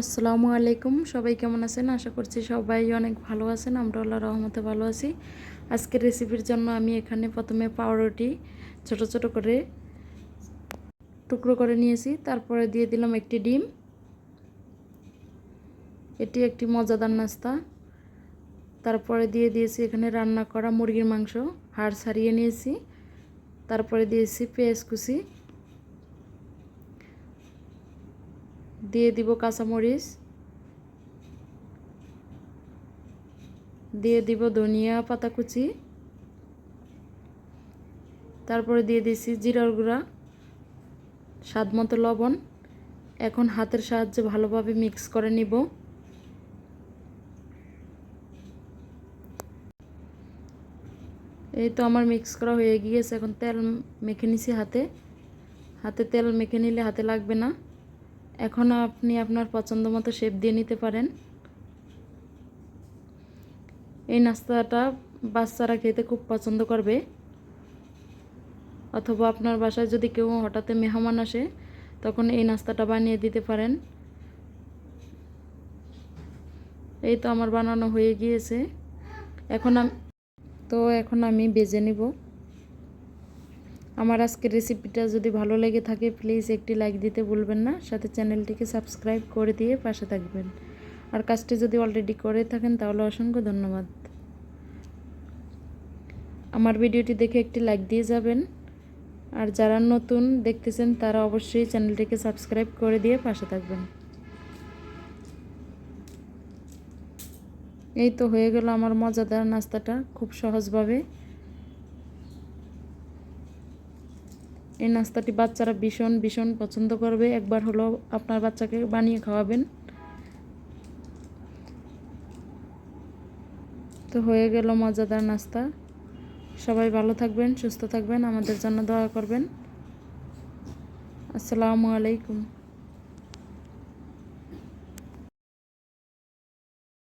আসসালামু আলাইকুম। সবাই কেমন আছেন? আশা করছি সবাই অনেক ভালো আছেন। আমরা আল্লাহ রহমতে ভালো আছি। আজকের রেসিপির জন্য আমি এখানে প্রথমে পাউরুটি ছোট ছোট করে টুকরো করে নিয়েছি। তারপরে দিয়ে দিলাম একটি ডিম। এটি একটি মজাদার নাস্তা। তারপরে দিয়ে দিয়েছি এখানে রান্না করা মুরগির মাংস। হাড় ছাড়িয়ে নিয়েছি। তারপরে দিয়েছি পেঁয়াজ কুচি। দিয়ে দিব কাঁচামরিচ। দিয়ে দিব ধনিয়া পাতা কুচি তারপরে দিয়ে দিয়েছি জিরার গুঁড়া, স্বাদ মতো লবণ। এখন হাতের সাহায্যে ভালোভাবে মিক্স করে নিব। এই তো আমার মিক্স করা হয়ে গিয়েছে, এখন তেল মেখে নিছি হাতে। হাতে তেল মেখে নিলে হাতে লাগবে না। এখন আপনি আপনার পছন্দ মতো শেপ দিয়ে নিতে পারেন। এই নাস্তাটা বাচ্চারা খেতে খুব পছন্দ করবে। অথবা আপনার বাসায় যদি কেউ হঠাৎ মেহমান আসে, তখন এই নাস্তাটা বানিয়ে দিতে পারেন। এই তো আমার বানানো হয়ে গিয়েছে। এখন আমি তো এখন আমি বেজে নিব। আমার আজকের রেসিপিটা যদি ভালো লেগে থাকে প্লিজ একটি লাইক দিতে ভুলবেন না। সাথে চ্যানেলটিকে সাবস্ক্রাইব করে দিয়ে পাশে থাকবেন। আর কাজটি যদি অলরেডি করে থাকেন, তাহলে অসংখ্য ধন্যবাদ। আমার ভিডিওটি দেখে একটি লাইক দিয়ে যাবেন। আর যারা নতুন দেখতেছেন, তারা অবশ্যই চ্যানেলটিকে সাবস্ক্রাইব করে দিয়ে পাশে থাকবেন। এই তো হয়ে গেল আমার মজাদার নাস্তাটা খুব সহজভাবে। এই নাস্তাটি বাচ্চারা ভীষণ ভীষণ পছন্দ করবে। একবার হলো আপনার বাচ্চাকে বানিয়ে খাওয়াবেন। তো হয়ে গেল মজাদার নাস্তা। সবাই ভালো থাকবেন, সুস্থ থাকবেন, আমাদের জন্য দোয়া করবেন। আসসালামু আলাইকুম।